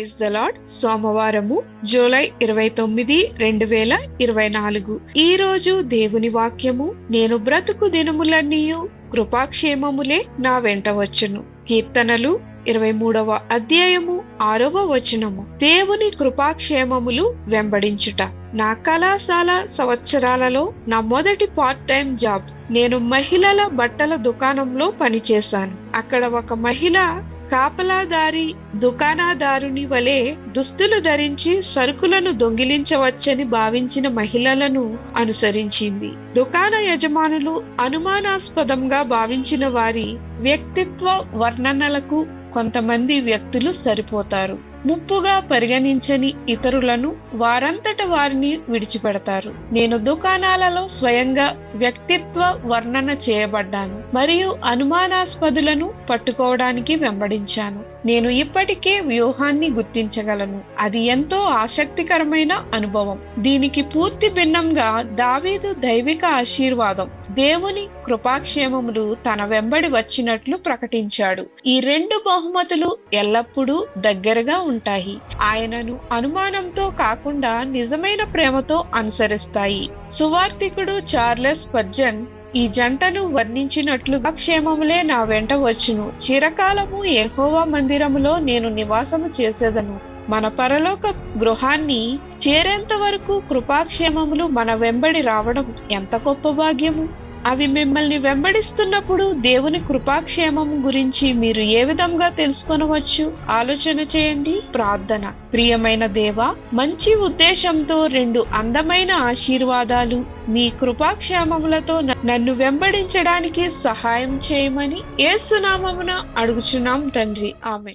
Praise the Lord సోమవారము July ఇరవై తొమ్మిది రెండు వేల ఇరవై నాలుగు. ఈ రోజు దేవుని వాక్యము నేను బ్రతుకు దినములన్నీయు కృపాక్షేమములే నా వెంట వచ్చును. కీర్తనలు ఇరవై మూడవ అధ్యాయము ఆరవ వచనము. దేవుని కృపాక్షేమములు వెంబడించుట. నా కళాశాల సంవత్సరాలలో నా మొదటి పార్ట్ టైం జాబ్ నేను మహిళల బట్టల దుకాణంలో పనిచేశాను. అక్కడ ఒక మహిళ కాపలాదారి దుకాణదారుని వలె దుస్తులు ధరించి సరుకులను దొంగిలించవచ్చని భావించిన మహిళలను అనుసరించింది. దుకాణ యజమానులు అనుమానాస్పదంగా భావించిన వారి వ్యక్తిత్వ వర్ణనలకు కొంతమంది వ్యక్తులు సరిపోతారు. ముప్పుగా పరిగణించని ఇతరులను వారంతట వారిని విడిచిపెడతారు. నేను దుకాణాలలో స్వయంగా వ్యక్తిత్వ వర్ణన చేయబడ్డాను మరియు అనుమానాస్పదులను పట్టుకోవడానికి వెంబడించాను. నేను ఇప్పటికే వ్యూహాన్ని గుర్తించగలను. అది ఎంతో ఆసక్తికరమైన అనుభవం. దీనికి పూర్తి భిన్నంగా దావీదు దైవిక ఆశీర్వాదం దేవుని కృపాక్షేమములు తన వెంబడి వచ్చినట్లు ప్రకటించాడు. ఈ రెండు బహుమతులు ఎల్లప్పుడూ దగ్గరగా ఉంటాయి. ఆయనను అనుమానంతో కాకుండా నిజమైన ప్రేమతో అనుసరిస్తాయి. సువార్థికుడు చార్లెస్ పర్జన్ ఈ జంటను వర్ణించినట్లుగా క్షేమములే నా వెంట వచ్చును. చిరకాలము ఎహోవా మందిరములో నేను నివాసము చేసేదను. మన పరలోక గృహాన్ని చేరేంత వరకు కృపాక్షేమములు మన వెంబడి రావడం ఎంత గొప్ప భాగ్యము? అవి మిమ్మల్ని వెంబడిస్తున్నప్పుడు దేవుని కృపాక్షేమం గురించి మీరు ఏ విధంగా తెలుసుకొనవచ్చు? ఆలోచన చేయండి ప్రార్థన. ప్రియమైన దేవా మంచి ఉద్దేశంతో రెండు అందమైన ఆశీర్వాదాలు మీ కృపాక్షేమములతో నన్ను వెంబడించడానికి సహాయం చేయమని ఏసునామమున అడుగుచున్నాం తండ్రి. ఆమె